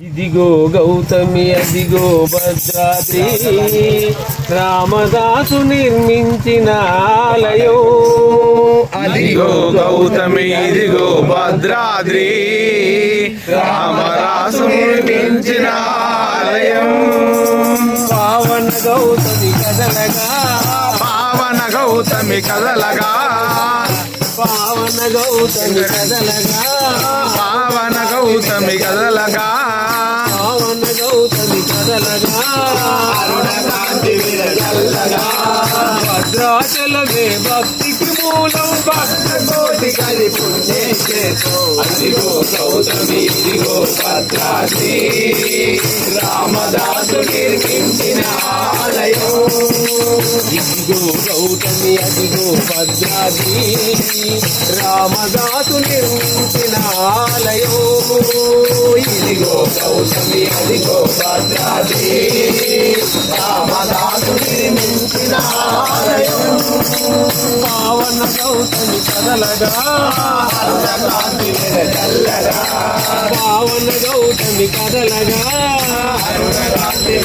ఇదిగో గౌతమి అదిగో భద్రాద్రి. రామదాసు నిర్మించిన ఆలయం. అదిగో గౌతమి ఇదిగో భద్రాద్రి. రామరాసు నిర్మించిన ఆలయం. పావన గౌతమి కదలగా. పావన గౌతమి కదలగా. పావన గౌతమి కదలగా. పావన గౌతమి కదలగా. పావన గౌతమి కదలగా. భద్రాచలమే భక్తికి మూలం. భక్త కోటి కలి అదిగో గౌతమి ఇదిగో భద్రాద్రి. రామదాసు నిర్మించిన ఆలయం. ఇదిగో గౌతమి అదిగో భద్రాద్రి. రామదాసు నిర్మించిన ఇదిగో గౌతమి అదిగో భద్రాద్రి రామదాసు నిర్మించిన ఆలయం పావన గౌతమి కదలగా. అరుణకాంతి వెదజల్లగా పావన గౌతమి కదలగా అరుణకాంతి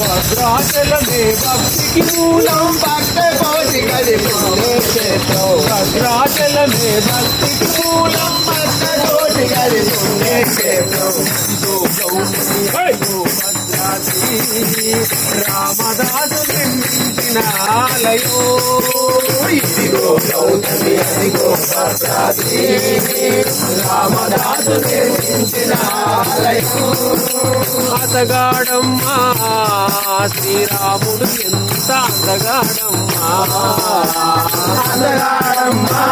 భద్రాచలమే భక్తికి మూలం భక్త కోటి కది భద్రాచలమే భక్తికి మూలం రామదాసు నిర్మించిన ఆలయం ఇదిగో గౌతమి అదిగో భద్రాద్రి రామదాసు నిర్మించిన అతగాడమ్మా శ్రీరాముడు ఎంత అందగాడమ్మా అందగాడమ్మా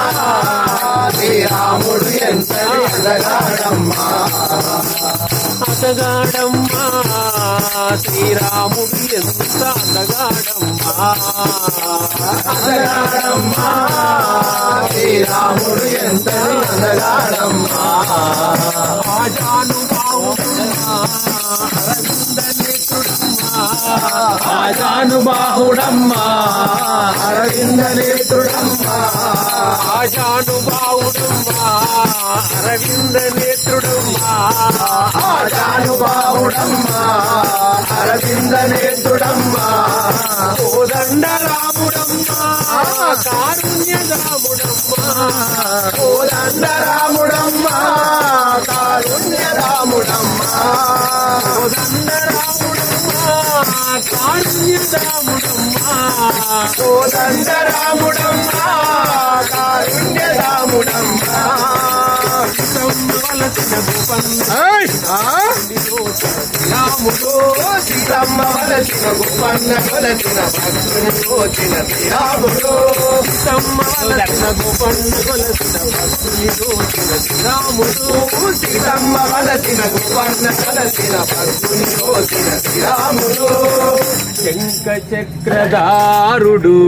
అందగాడమ్మా అతగాడమ్మా శ్రీరాముడు ఎంత అందగాడమ్మా అందగాడమ్మా శ్రీరాముడు ఎంత అందగాడమ్మా ఆజాను ఆజానుబాహుడమ్మా అరవింద నేత్రుడమ్మా. ఆజానుబాహుడమ్మా అరవింద నేత్రుడమ్మా ఆజానుబాహుడమ్మా అరవింద నేత్రుడమ్మా కోదండ రాముడమ్మా కారుణ్య రాముడమ్మా కోదండ రాముడమ్మా కారుణ్య రాముడమ్మా కోదండ రాముడమ్మా కారుణ్య రాముడమ్మా కోదండ రాముడమ్మా రాముడు సీతమ్మ వలసిన గోపన్న కొలసిన భక్తుని దోచిన శ్రీరాముడు సీతమ్మ వలసిన గోపన్న కొలసిన భక్తుని దోచిన శ్రీరాముడు సీతమ్మ వలసిన గోపన్న కొలసిన భక్తుని దోచిన శ్రీరాముడు శంఖ చక్రధారుడు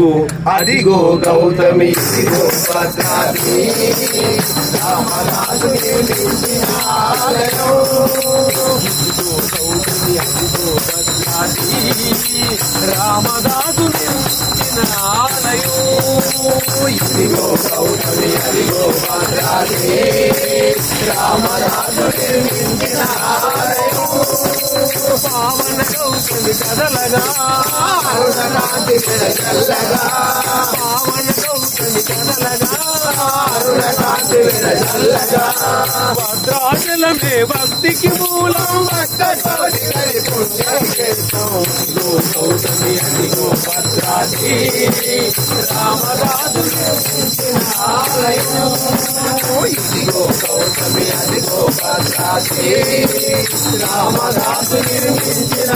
అదిగో గౌతమి ఇదిగో ఆలయం ఇదిగో గౌతమి అదిగో భద్రాద్రి రామదాసు నిర్మించిన పావన గౌతమి కదలగా అరుణకాంతి చల్లగా పావన గౌతమి కదలగా అరుణకాంతి చల్లగా భద్రాచలమే భక్తికి మూలం భక్త గౌతమి అదిగో భద్రాద్రి ఇదిగో కౌశమి అదిగో రామ రాజు నిర్మించిన